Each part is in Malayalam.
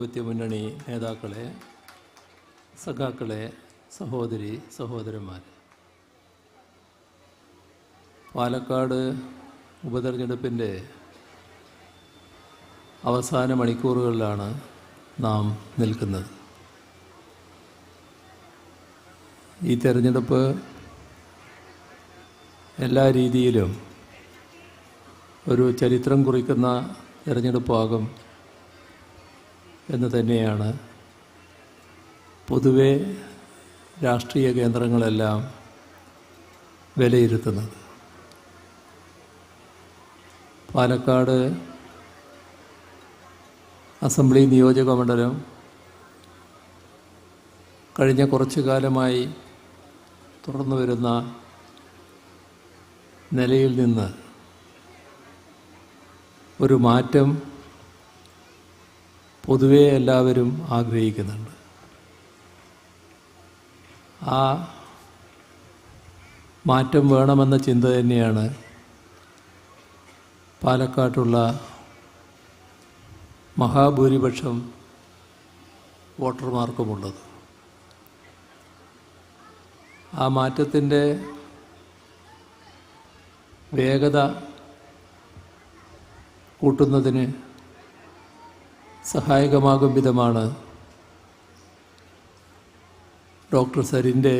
ജനാധിപത്യ മുന്നണി നേതാക്കളെ സഖാക്കളെ സഹോദരി സഹോദരന്മാർ പാലക്കാട് ഉപതെരഞ്ഞെടുപ്പിന്റെ അവസാന മണിക്കൂറുകളിലാണ് നാം നിൽക്കുന്നത്. ഈ തെരഞ്ഞെടുപ്പ് എല്ലാ രീതിയിലും ഒരു ചരിത്രം കുറിക്കുന്ന തെരഞ്ഞെടുപ്പാകും എന്ന് തന്നെയാണ്. പൊതുവെ രാഷ്ട്രീയ കേന്ദ്രങ്ങളെല്ലാം വിലയിരുത്തുന്നത്. പാലക്കാട് അസംബ്ലി നിയോജക മണ്ഡലം കഴിഞ്ഞ കുറച്ചു കാലമായി തുടർന്നു വരുന്ന നിലയിൽ നിന്ന് ഒരു മാറ്റം പൊതുവെ എല്ലാവരും ആഗ്രഹിക്കുന്നുണ്ട്. ആ മാറ്റം വേണമെന്ന ചിന്ത തന്നെയാണ് പാലക്കാട്ടുള്ള മഹാഭൂരിപക്ഷം വോട്ടർമാർക്കുമുള്ളത്. ആ മാറ്റത്തിന്റെ വേഗത കൂട്ടുന്നതിന് സഹായകമാകും വിധമാണ് ഡോക്ടർ സരിന്റെ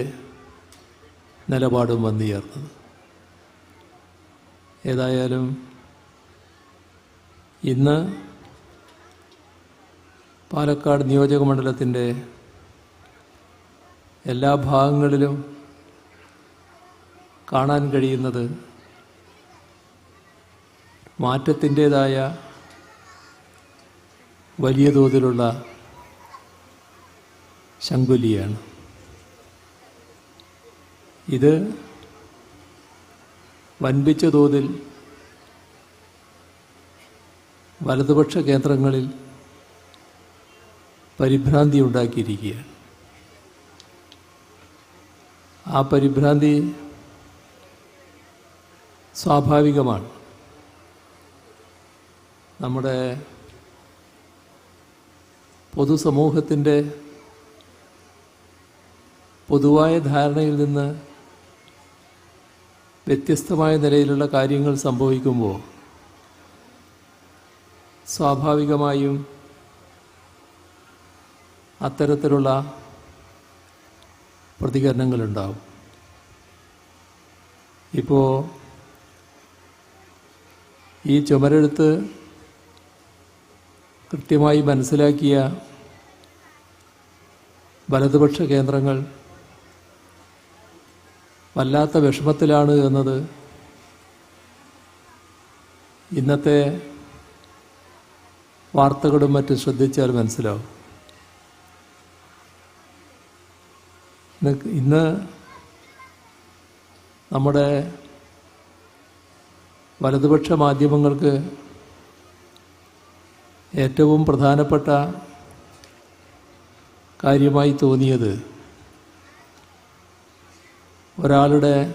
നിലപാടും വന്നു ചേർന്നത് ഏതായാലും ഇന്ന് പാലക്കാട് നിയോജക മണ്ഡലത്തിന്റെ എല്ലാ ഭാഗങ്ങളിലും കാണാൻ കഴിയുന്നത് മാറ്റത്തിന്റേതായ വലിയ തോതിലുള്ള ശങ്കുലിയാണ് ഇത് വൻപിച്ച തോതിൽ വലതുപക്ഷ കേന്ദ്രങ്ങളിൽ പരിഭ്രാന്തി ഉണ്ടാക്കിയിരിക്കുകയാണ്. ആ പരിഭ്രാന്തി സ്വാഭാവികമാണ്. നമ്മുടെ പൊതുസമൂഹത്തിന്റെ പൊതുവായ ധാരണയിൽ നിന്ന് വ്യത്യസ്തമായ നിലയിലുള്ള കാര്യങ്ങൾ സംഭവിക്കുമ്പോൾ സ്വാഭാവികമായും അത്തരത്തിലുള്ള പ്രതികരണങ്ങളുണ്ടാവും. ഇപ്പോൾ ഈ ചുമരെഴുത്ത് കൃത്യമായി മനസ്സിലാക്കിയ വലതുപക്ഷ കേന്ദ്രങ്ങൾ വല്ലാത്ത വിഷമത്തിലാണ് എന്നത് ഇന്നത്തെ വാർത്തകളും മറ്റും ശ്രദ്ധിച്ചാൽ മനസ്സിലാവും. ഇന്ന് നമ്മുടെ വലതുപക്ഷ മാധ്യമങ്ങൾക്ക് ഏറ്റവും പ്രധാനപ്പെട്ട കാര്യമായി തോന്നിയത് ഒരാളുടെ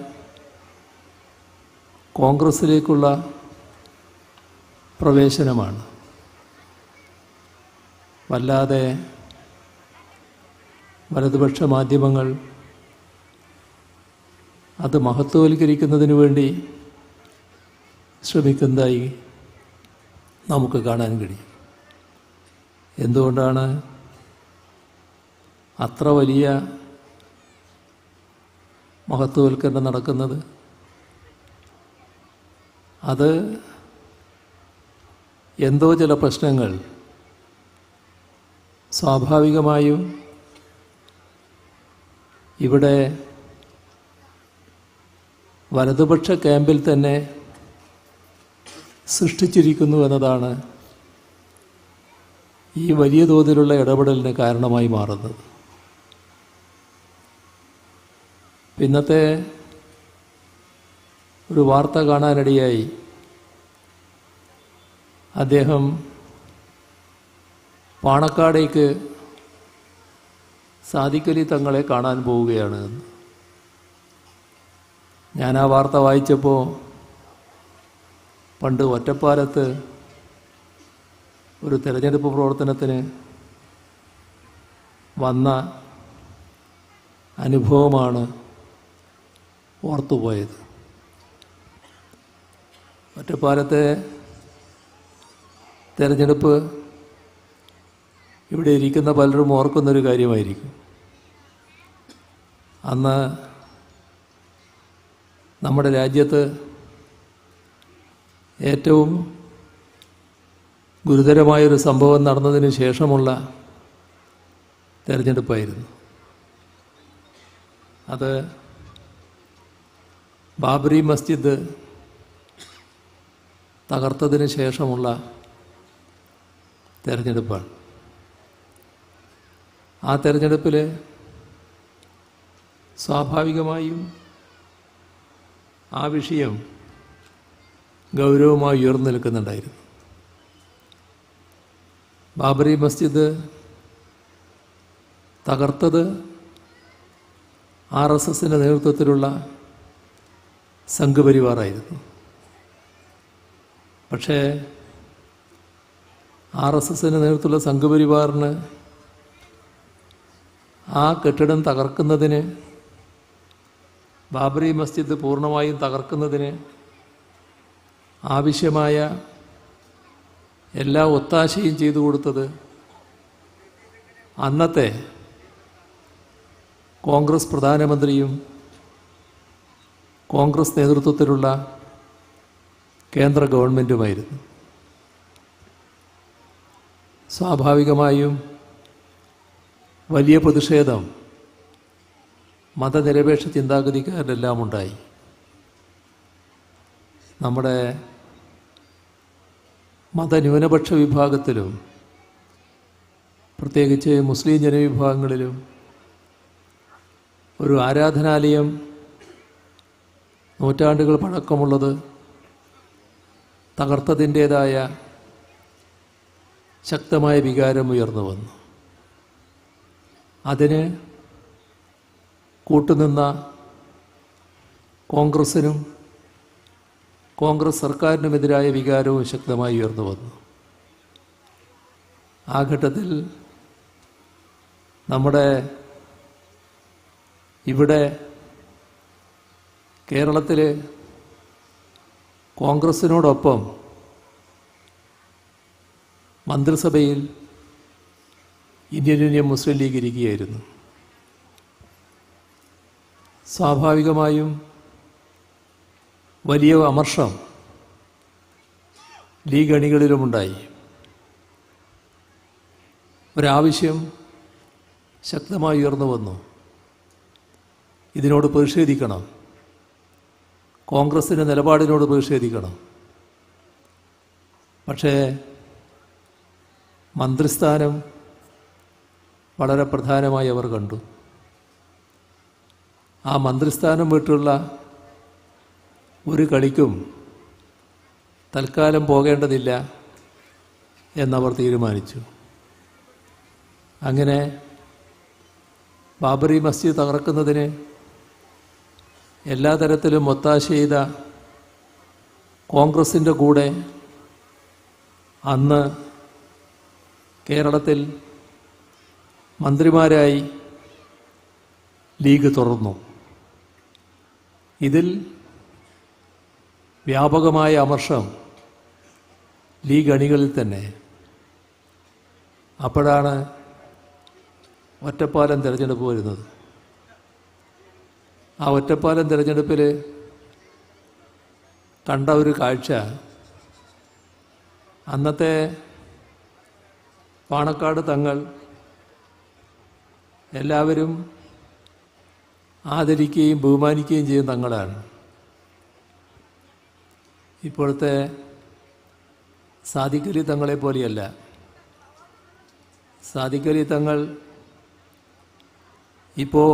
കോൺഗ്രസ്സിലേക്കുള്ള പ്രവേശനമാണ്. വല്ലാതെ വലതുപക്ഷ മാധ്യമങ്ങൾ അത് മഹത്വവൽക്കരിക്കുന്നതിന് വേണ്ടി ശ്രമിക്കുന്നതായി നമുക്ക് കാണാൻ കഴിയും. എന്തുകൊണ്ടാണ്? അത്ര വലിയ മഹത്വവൽക്കരണം നടക്കുന്നത്? അത് എന്തോ ചില പ്രശ്നങ്ങൾ സ്വാഭാവികമായും ഇവിടെ വലതുപക്ഷ ക്യാമ്പിൽ തന്നെ സൃഷ്ടിച്ചിരിക്കുന്നു എന്നതാണ് ഈ വലിയ തോതിലുള്ള ഇടപെടലിന് കാരണമായി മാറുന്നത്. ഇന്നത്തെ ഒരു വാർത്ത കാണാനിടയായി. അദ്ദേഹം പാണക്കാടേക്ക് സാദിക്കലി തങ്ങളെ കാണാൻ പോവുകയാണ് ഞാൻ ആ വാർത്ത വായിച്ചപ്പോൾ പണ്ട് ഒറ്റപ്പാലത്ത് ഒരു തെരഞ്ഞെടുപ്പ് പ്രവർത്തനത്തിന് വന്ന അനുഭവമാണ് ഓർത്തുപോയത്. ഒറ്റപ്പാലത്തെ തെരഞ്ഞെടുപ്പ് ഇവിടെ ഇരിക്കുന്ന പലരും ഓർക്കുന്നൊരു കാര്യമായിരിക്കും. അന്ന് നമ്മുടെ രാജ്യത്ത് ഏറ്റവും ഗുരുതരമായൊരു സംഭവം നടന്നതിന് ശേഷമുള്ള തെരഞ്ഞെടുപ്പായിരുന്നു. അത് ബാബ്രി മസ്ജിദ് തകർത്തതിന് ശേഷമുള്ള തിരഞ്ഞെടുപ്പാണ്. ആ തെരഞ്ഞെടുപ്പിൽ സ്വാഭാവികമായും ആ വിഷയം ഗൗരവമായി ഉയർന്നു നിൽക്കുന്നുണ്ടായിരുന്നു. ബാബറി മസ്ജിദ് തകർത്തത് ആർ എസ് എസിന്റെ നേതൃത്വത്തിലുള്ള സംഘപരിവാറായിരുന്നു. പക്ഷേ ആർ എസ് എസിന്റെ നേതൃത്വത്തിലുള്ള സംഘപരിവാറിന് ആ കെട്ടിടം തകർക്കുന്നതിന് ബാബറി മസ്ജിദ് പൂർണമായും തകർക്കുന്നതിന് ആവശ്യമായ എല്ലാ ഒത്താശയും ചെയ്തു കൊടുത്തത് അന്നത്തെ കോൺഗ്രസ് പ്രധാനമന്ത്രിയും കോൺഗ്രസ് നേതൃത്വത്തിലുള്ള കേന്ദ്ര ഗവൺമെന്റുമായിരുന്നു സ്വാഭാവികമായും വലിയ പ്രതിഷേധം മതനിരപേക്ഷ ചിന്താഗതിക്കാരിലെല്ലാം ഉണ്ടായി. നമ്മുടെ മതന്യൂനപക്ഷ വിഭാഗത്തിലും പ്രത്യേകിച്ച് മുസ്ലിം ജനവിഭാഗങ്ങളിലും ഒരു ആരാധനാലയം നൂറ്റാണ്ടുകൾ പഴക്കമുള്ളത് തകർത്തതിന്റേതായ ശക്തമായ വികാരം ഉയർന്നു വന്നു. അതിന് കൂട്ടുനിന്ന കോൺഗ്രസിനും കോൺഗ്രസ് സർക്കാരിനുമെതിരായ വികാരവും ശക്തമായി ഉയർന്നു വന്നു. ആ ഘട്ടത്തിൽ നമ്മുടെ ഇവിടെ കേരളത്തിൽ കോൺഗ്രസിനോടൊപ്പം മന്ത്രിസഭയിൽ ഇന്ത്യൻ യൂണിയൻ മുസ്ലിം ലീഗ് ഇരിക്കുകയായിരുന്നു. സ്വാഭാവികമായും വലിയ അമർഷം ലീഗ് അണികളിലുമുണ്ടായി ഒരാവശ്യം ശക്തമായി ഉയർന്നു വന്നു. ഇതിനോട് പ്രതിഷേധിക്കണം. കോൺഗ്രസിന്റെ നിലപാടിനോട് പ്രതിഷേധിക്കണം. പക്ഷേ മന്ത്രിസ്ഥാനം വളരെ പ്രധാനമായി അവർ കണ്ടു. ആ മന്ത്രിസ്ഥാനം വിട്ടുള്ള ഒരു കളിക്കും തൽക്കാലം പോകേണ്ടതില്ല എന്നവർ തീരുമാനിച്ചു. അങ്ങനെ ബാബറി മസ്ജിദ് തകർക്കുന്നതിന് എല്ലാ തരത്തിലും ഒത്താശ ചെയ്ത കോൺഗ്രസിന്റെ കൂടെ അന്ന് കേരളത്തിൽ മന്ത്രിമാരായി ലീഗ് തുറന്നു ഇതിൽ വ്യാപകമായ അമർഷം ലീഗ് അണികളിൽ തന്നെ. അപ്പോഴാണ് ഒറ്റപ്പാലം തിരഞ്ഞെടുപ്പ് വരുന്നത്. ആ ഒറ്റപ്പാലം തിരഞ്ഞെടുപ്പിൽ കണ്ട ഒരു കാഴ്ച. അന്നത്തെ പാണക്കാട് തങ്ങൾ എല്ലാവരും ആദരിക്കുകയും ബഹുമാനിക്കുകയും ചെയ്യുന്ന തങ്ങളാണ്. ഇപ്പോഴത്തെ സാദിഖലി തങ്ങളെ പോലെയല്ല സാദിഖലി തങ്ങൾ ഇപ്പോൾ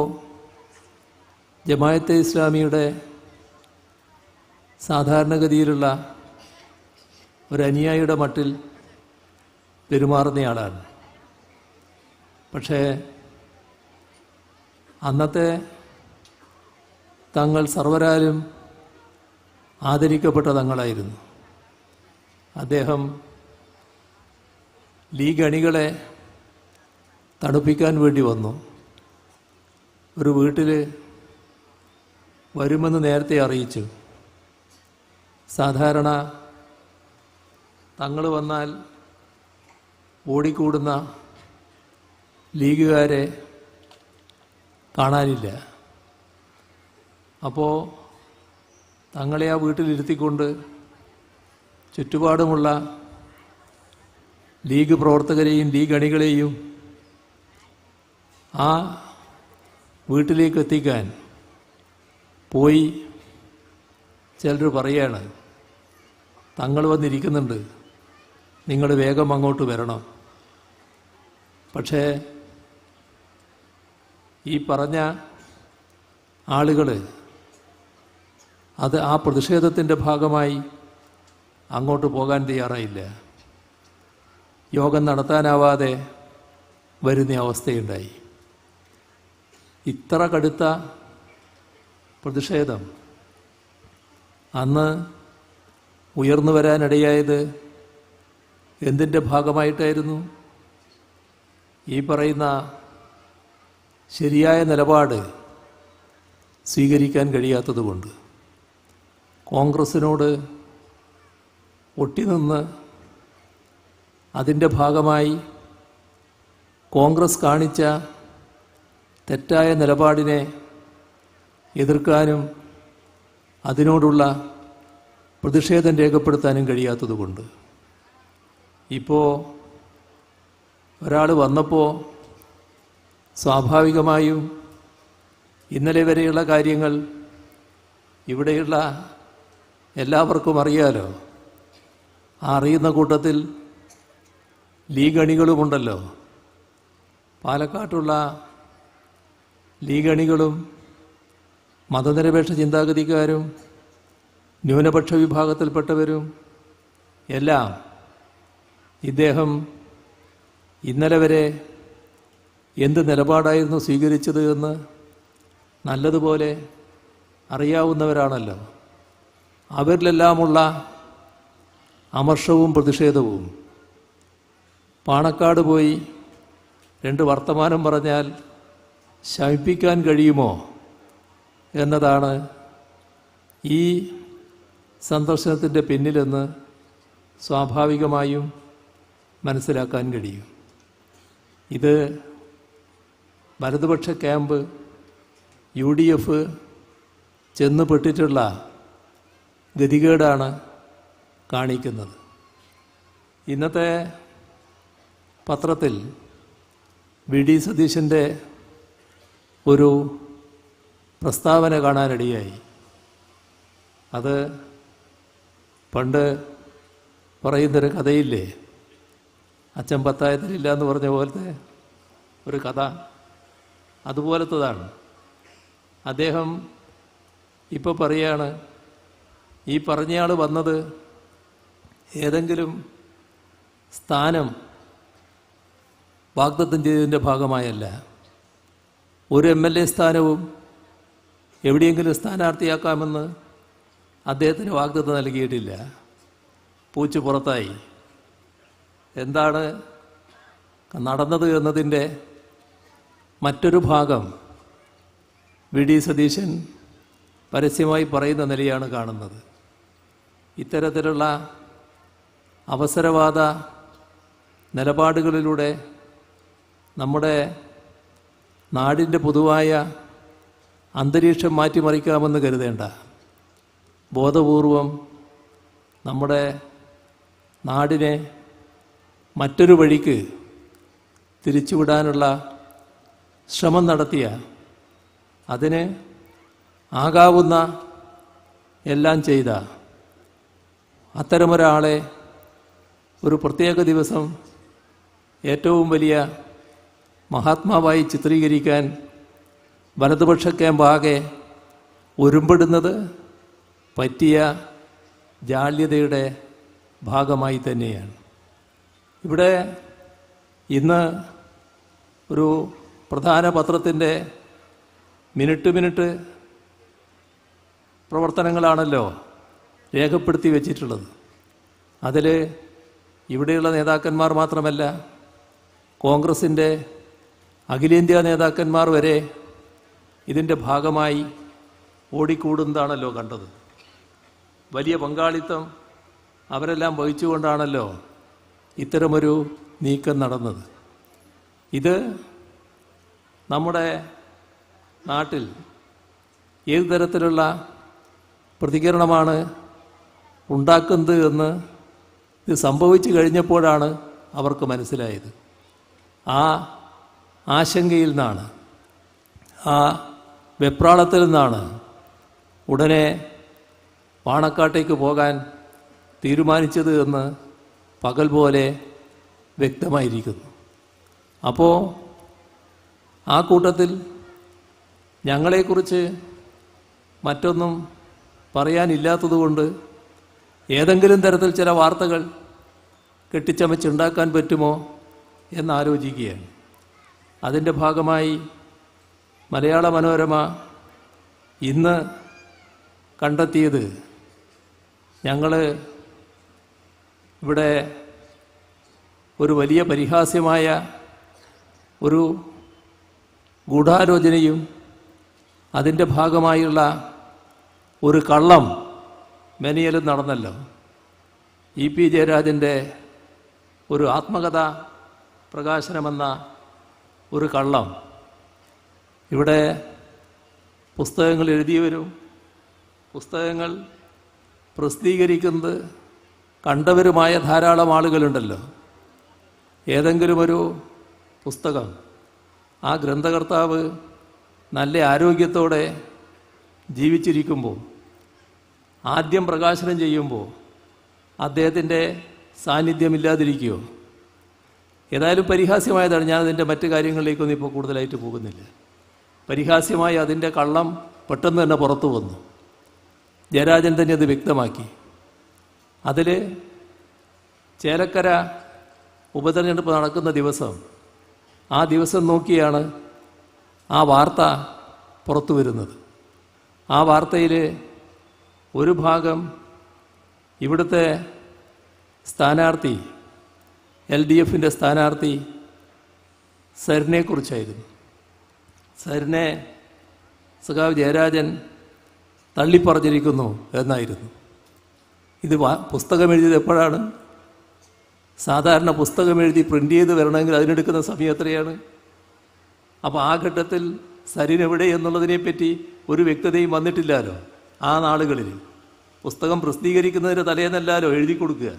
ജമായത്തെ ഇസ്ലാമിയുടെ സാധാരണഗതിയിലുള്ള ഒരു മട്ടിൽ പെരുമാറുന്നയാളാണ്. പക്ഷേ അന്നത്തെ തങ്ങൾ സർവരാലും ആദരിക്കപ്പെട്ട തങ്ങളായിരുന്നു. അദ്ദേഹം ലീഗ് അണികളെ തണുപ്പിക്കാൻ വേണ്ടി വന്നു. ഒരു വീട്ടിൽ വരുമെന്ന് നേരത്തെ അറിയിച്ചു. സാധാരണ തങ്ങൾ വന്നാൽ ഓടിക്കൂടുന്ന ലീഗുകാരെ കാണാനില്ല. അപ്പോൾ തങ്ങളെ ആ വീട്ടിലിരുത്തിക്കൊണ്ട് ചുറ്റുപാടുമുള്ള ലീഗ് പ്രവർത്തകരെയും ലീഗ് അണികളെയും ആ വീട്ടിലേക്ക് എത്തിക്കാൻ പോയി ചിലർ പറയാണ് തങ്ങൾ വന്നിരിക്കുന്നുണ്ട്. നിങ്ങൾ വേഗം അങ്ങോട്ട് വരണം. പക്ഷേ ഈ പറഞ്ഞ ആളുകൾ അത് ആ പ്രതിഷേധത്തിന്റെ ഭാഗമായി അങ്ങോട്ട് പോകാൻ തയ്യാറായില്ല. യോഗം നടത്താനാവാതെ വരുന്ന അവസ്ഥയുണ്ടായി. ഇത്ര കടുത്ത പ്രതിഷേധം അന്ന് ഉയർന്നു വരാനിടയായത് എന്തിന്റെ ഭാഗമായിട്ടായിരുന്നു? ഈ പറയുന്ന ശരിയായ നിലപാട് സ്വീകരിക്കാൻ കഴിയാത്തതുകൊണ്ട്. കോൺഗ്രസിനോട് ഒട്ടിനിന്ന് അതിന്റെ ഭാഗമായി കോൺഗ്രസ് കാണിച്ച തെറ്റായ നിലപാടിനെ എതിർക്കാനും അതിനോടുള്ള പ്രതിഷേധം രേഖപ്പെടുത്താനും കഴിയാത്തതുകൊണ്ട്. ഇപ്പോൾ ഒരാൾ വന്നപ്പോൾ സ്വാഭാവികമായും ഇന്നലെ വരെയുള്ള കാര്യങ്ങൾ ഇവിടെയുള്ള എല്ലാവർക്കും അറിയാലോ. ആ അറിയുന്ന കൂട്ടത്തിൽ ലീഗ് അണികളുമുണ്ടല്ലോ പാലക്കാട്ടുള്ള ലീഗ് അണികളും മതനിരപേക്ഷ ചിന്താഗതിക്കാരും ന്യൂനപക്ഷ വിഭാഗത്തിൽപ്പെട്ടവരും എല്ലാം ഇദ്ദേഹം ഇന്നലെ വരെ എന്ത് നിലപാടായിരുന്നു സ്വീകരിച്ചത് എന്ന് നല്ലതുപോലെ അറിയാവുന്നവരാണല്ലോ. അവരിലെല്ലാമുള്ള അമർഷവും പ്രതിഷേധവും. പാണക്കാട് പോയി രണ്ട് വർത്തമാനം പറഞ്ഞാൽ ശമിപ്പിക്കാൻ കഴിയുമോ എന്നതാണ് ഈ സന്ദർശനത്തിന്റെ പിന്നിലെന്ന് സ്വാഭാവികമായും മനസ്സിലാക്കാൻ കഴിയും. ഇത് വലതുപക്ഷ ക്യാമ്പ് യു ഡി എഫ് ചെന്ന് പെട്ടിട്ടുള്ള ഗതികേടാണ് കാണിക്കുന്നത്. ഇന്നത്തെ പത്രത്തിൽ വി. ഡി. സതീശന്റെ ഒരു പ്രസ്താവന കാണാനിടയായി. അത് പണ്ട് പറയുന്നൊരു കഥയില്ലേ? അച്ഛൻ പത്തായത്തിലില്ല എന്ന് പറഞ്ഞ പോലത്തെ ഒരു കഥ. അതുപോലത്തതാണ്. അദ്ദേഹം ഇപ്പോൾ പറയാണ് ഈ പറഞ്ഞയാൾ വന്നത് ഏതെങ്കിലും സ്ഥാനം വാഗ്ദത്തം ചെയ്തതിന്റെ ഭാഗമായല്ല. ഒരു എം എൽ എ സ്ഥാനവും എവിടെയെങ്കിലും സ്ഥാനാർത്ഥിയാക്കാമെന്ന് അദ്ദേഹത്തിന് വാഗ്ദത്തം നൽകിയിട്ടില്ല. പൂച്ചു പുറത്തായി. എന്താണ് നടന്നത് എന്നതിന്റെ മറ്റൊരു ഭാഗം വി ഡി സതീശൻ പരസ്യമായി പറയുന്ന നിലയാണ് കാണുന്നത്. ഇത്തരത്തിലുള്ള അവസരവാദ നിലപാടുകളിലൂടെ നമ്മുടെ നാടിന്റെ പൊതുവായ അന്തരീക്ഷം മാറ്റിമറിക്കാമെന്ന് കരുതേണ്ട. ബോധപൂർവം നമ്മുടെ നാടിനെ മറ്റൊരു വഴിക്ക് തിരിച്ചുവിടാനുള്ള ശ്രമം നടത്തിയ അതിന് ആകാവുന്ന എല്ലാം ചെയ്ത അത്തരമൊരാളെ ഒരു പ്രത്യേക ദിവസം ഏറ്റവും വലിയ മഹാത്മാവായി ചിത്രീകരിക്കാൻ വലതുപക്ഷ ക്യാമ്പാകെ ഒരുമ്പെടുന്നത് പറ്റിയ ജാള്യതയുടെ ഭാഗമായി തന്നെയാണ്. ഇവിടെ ഇന്ന് ഒരു പ്രധാന പത്രത്തിന്റെ മിനിറ്റ് മിനിറ്റ് പ്രവർത്തനങ്ങളാണല്ലോ. രേഖപ്പെടുത്തി വെച്ചിട്ടുള്ളത്. അതിൽ ഇവിടെയുള്ള നേതാക്കന്മാർ മാത്രമല്ല കോൺഗ്രസിന്റെ അഖിലേന്ത്യാ നേതാക്കന്മാർ വരെ ഇതിന്റെ ഭാഗമായി ഓടിക്കൂടുന്നതാണല്ലോ കണ്ടത്. വലിയ പങ്കാളിത്തം അവരെല്ലാം വഹിച്ചുകൊണ്ടാണല്ലോ ഇത്തരമൊരു നീക്കം നടന്നത്. ഇത് നമ്മുടെ നാട്ടിൽ ഏത് തരത്തിലുള്ള പ്രതികരണമാണ് ഉണ്ടാക്കുന്നത് എന്ന് ഇത് സംഭവിച്ചു കഴിഞ്ഞപ്പോഴാണ് അവർക്ക് മനസ്സിലായത്. ആ ആശങ്കയിൽ നിന്നാണ് ആ വെപ്രാളത്തിൽ നിന്നാണ് ഉടനെ പാണക്കാട്ടേക്ക് പോകാൻ തീരുമാനിച്ചത് എന്ന് പകൽ പോലെ വ്യക്തമായിരിക്കുന്നു. അപ്പോൾ ആ കൂട്ടത്തിൽ ഞങ്ങളെക്കുറിച്ച് മറ്റൊന്നും പറയാനില്ലാത്തതുകൊണ്ട് ഏതെങ്കിലും തരത്തിൽ ചില വാർത്തകൾ കെട്ടിച്ചമച്ചുണ്ടാക്കാൻ പറ്റുമോ എന്നാലോചിക്കുകയാണ്. അതിന്റെ ഭാഗമായി മലയാള മനോരമ ഇന്ന് കണ്ടെത്തിയത് ഞങ്ങൾ ഇവിടെ ഒരു വലിയ പരിഹാസ്യമായ ഒരു ഗൂഢാലോചനയും അതിന്റെ ഭാഗമായുള്ള ഒരു കള്ളം മെനിയലും നടന്നല്ലോ. ഇ പി ജയരാജന്റെ ഒരു ആത്മകഥ പ്രകാശനമെന്ന ഒരു കള്ളം ഇവിടെ പുസ്തകങ്ങൾ എഴുതിയവരും പുസ്തകങ്ങൾ പ്രസിദ്ധീകരിക്കുന്നത് കണ്ടവരുമായ ധാരാളം ആളുകളുണ്ടല്ലോ. ഏതെങ്കിലും ഒരു പുസ്തകം ആ ഗ്രന്ഥകർത്താവ് നല്ല ആരോഗ്യത്തോടെ ജീവിച്ചിരിക്കുമ്പോൾ ആദ്യം പ്രകാശനം ചെയ്യുമ്പോൾ അദ്ദേഹത്തിന്റെ സാന്നിധ്യമില്ലാതിരിക്കുകയോ ഏതായാലും പരിഹാസ്യമായതാണ്. ഞാൻ അതിന്റെ മറ്റു കാര്യങ്ങളിലേക്കൊന്നും ഇപ്പോൾ കൂടുതലായിട്ട് പോകുന്നില്ല. പരിഹാസ്യമായി അതിന്റെ കള്ളം പെട്ടെന്ന് തന്നെ പുറത്തു വന്നു. ജയരാജൻ തന്നെ അത് വ്യക്തമാക്കി. അതിൽ ചേലക്കര ഉപതെരഞ്ഞെടുപ്പ് നടക്കുന്ന ദിവസം ആ ദിവസം നോക്കിയാണ് ആ വാർത്ത പുറത്തു വരുന്നത്. ആ വാർത്തയിൽ ഒരു ഭാഗം ഇവിടുത്തെ സ്ഥാനാർത്ഥി എൽ ഡി എഫിന്റെ സ്ഥാനാർത്ഥി സരിനെക്കുറിച്ചായിരുന്നു സരിനെ സഖാവ് ജയരാജൻ തള്ളിപ്പറഞ്ഞിരിക്കുന്നു എന്നായിരുന്നു. ഇത് പുസ്തകം എഴുതിയത് എപ്പോഴാണ്? സാധാരണ പുസ്തകം എഴുതി പ്രിന്റ് ചെയ്ത് വരണമെങ്കിൽ അതിനെടുക്കുന്ന സമയം എത്രയാണ്? അപ്പോൾ ആ ഘട്ടത്തിൽ സരിനെവിടെ എന്നുള്ളതിനെപ്പറ്റി ഒരു വ്യക്തതയും വന്നിട്ടില്ലല്ലോ ആ നാളുകളിൽ പുസ്തകം പ്രസിദ്ധീകരിക്കുന്നതിന് തലേന്നല്ലാലോ എഴുതി കൊടുക്കുക.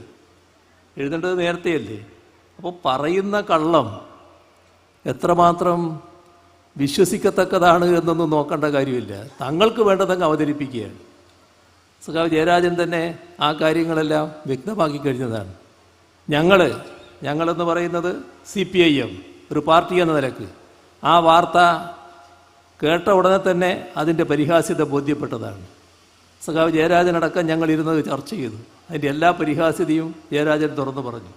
എഴുതേണ്ടത് നേരത്തെയല്ലേ? അപ്പോൾ പറയുന്ന കള്ളം എത്രമാത്രം വിശ്വസിക്കത്തക്കതാണ് എന്നൊന്നും നോക്കേണ്ട കാര്യമില്ല. തങ്ങൾക്ക് വേണ്ടതങ്ങ് അവതരിപ്പിക്കുകയാണ്. സഖാവ് ജയരാജൻ തന്നെ ആ കാര്യങ്ങളെല്ലാം വ്യക്തമാക്കി കഴിഞ്ഞതാണ്. ഞങ്ങൾ ഞങ്ങളെന്ന് പറയുന്നത് സി പി ഐ എം ഒരു പാർട്ടി എന്ന നിലയ്ക്ക്. ആ വാർത്ത കേട്ട ഉടനെ തന്നെ അതിന്റെ പരിഹാസ്യത ബോധ്യപ്പെട്ടതാണ്. സഖാവ് ജയരാജനടക്കം ഞങ്ങൾ ഇരുന്നത് ചർച്ച ചെയ്തു. അതിന്റെ എല്ലാ പരിഹാസ്യതയും ജയരാജൻ തുറന്നു പറഞ്ഞു.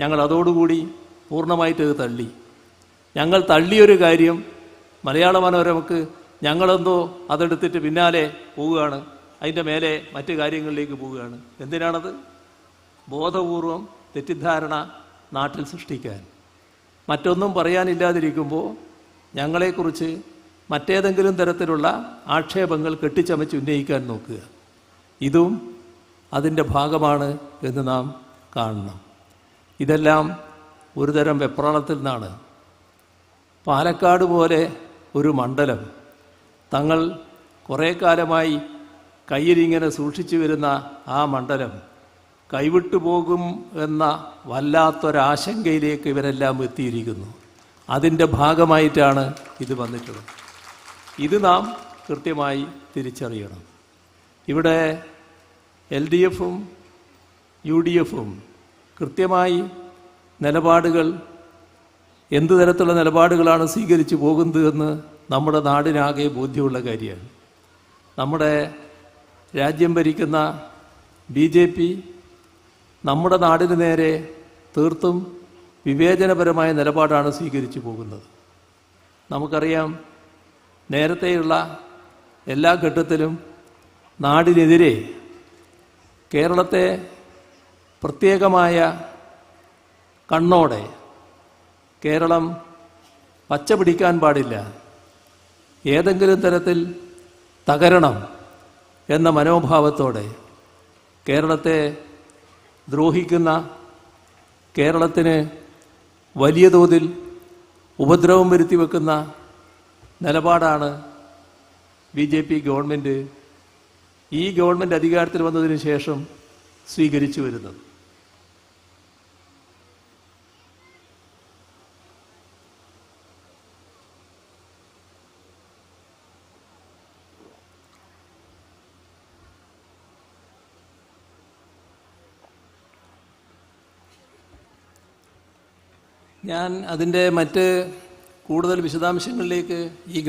ഞങ്ങൾ അതോടുകൂടി പൂർണമായിട്ട് ഇത് തള്ളി. ഞങ്ങൾ തള്ളിയൊരു കാര്യം മലയാള മനോരമക്ക് ഞങ്ങളെന്തോ അതെടുത്തിട്ട് പിന്നാലെ പോവുകയാണ്. അതിന്റെ മേലെ മറ്റു കാര്യങ്ങളിലേക്ക് പോവുകയാണ്. എന്തിനാണത്? ബോധപൂർവം തെറ്റിദ്ധാരണ നാട്ടിൽ സൃഷ്ടിക്കാൻ. മറ്റൊന്നും പറയാനില്ലാതിരിക്കുമ്പോൾ ഞങ്ങളെക്കുറിച്ച് മറ്റേതെങ്കിലും തരത്തിലുള്ള ആക്ഷേപങ്ങൾ കെട്ടിച്ചമച്ച് ഉന്നയിക്കാൻ നോക്കുക. ഇതും അതിന്റെ ഭാഗമാണ് എന്ന് നാം കാണണം. ഇതെല്ലാം ഒരുതരം വെപ്രാളത്തിൽ നിന്നാണ്. പാലക്കാട് പോലെ ഒരു മണ്ഡലം തങ്ങൾ കുറേ കാലമായി കയ്യിലിങ്ങനെ സൂക്ഷിച്ചു വരുന്ന ആ മണ്ഡലം കൈവിട്ടു പോകും എന്ന വല്ലാത്തൊരാശങ്കയിലേക്ക് ഇവരെല്ലാം എത്തിയിരിക്കുന്നു. അതിന്റെ ഭാഗമായിട്ടാണ് ഇത് വന്നിട്ടുള്ളത്. ഇത് നാം കൃത്യമായി തിരിച്ചറിയണം. ഇവിടെ എൽ ഡി എഫും യു ഡി എഫും കൃത്യമായി നിലപാടുകൾ എന്ത് തരത്തിലുള്ള നിലപാടുകളാണ് സ്വീകരിച്ചു പോകുന്നത് എന്ന് നമ്മുടെ നാടിനാകെ ബോധ്യമുള്ള കാര്യമാണ്. നമ്മുടെ രാജ്യം ഭരിക്കുന്ന ബി ജെ പി നമ്മുടെ നാടിന് നേരെ തീർത്തും വിവേചനപരമായ നിലപാടാണ് സ്വീകരിച്ചു പോകുന്നത്. നമുക്കറിയാം നേരത്തെയുള്ള എല്ലാ ഘട്ടത്തിലും നാടിനെതിരെ കേരളത്തെ പ്രത്യേകമായ കണ്ണോടെ കേരളം പച്ചപിടിക്കാൻ പാടില്ല. ഏതെങ്കിലും തരത്തിൽ തകരണം എന്ന മനോഭാവത്തോടെ കേരളത്തെ ദ്രോഹിക്കുന്ന കേരളത്തിന് വലിയ തോതിൽ ഉപദ്രവം വരുത്തി വെക്കുന്ന നിലപാടാണ് ബി ജെ പി ഗവൺമെന്റ് ഈ ഗവൺമെന്റ് അധികാരത്തിൽ വന്നതിന് ശേഷം സ്വീകരിച്ചു വരുന്നത്. ഞാൻ അതിന്റെ മറ്റ് കൂടുതൽ വിശദാംശങ്ങളിലേക്ക് ഈ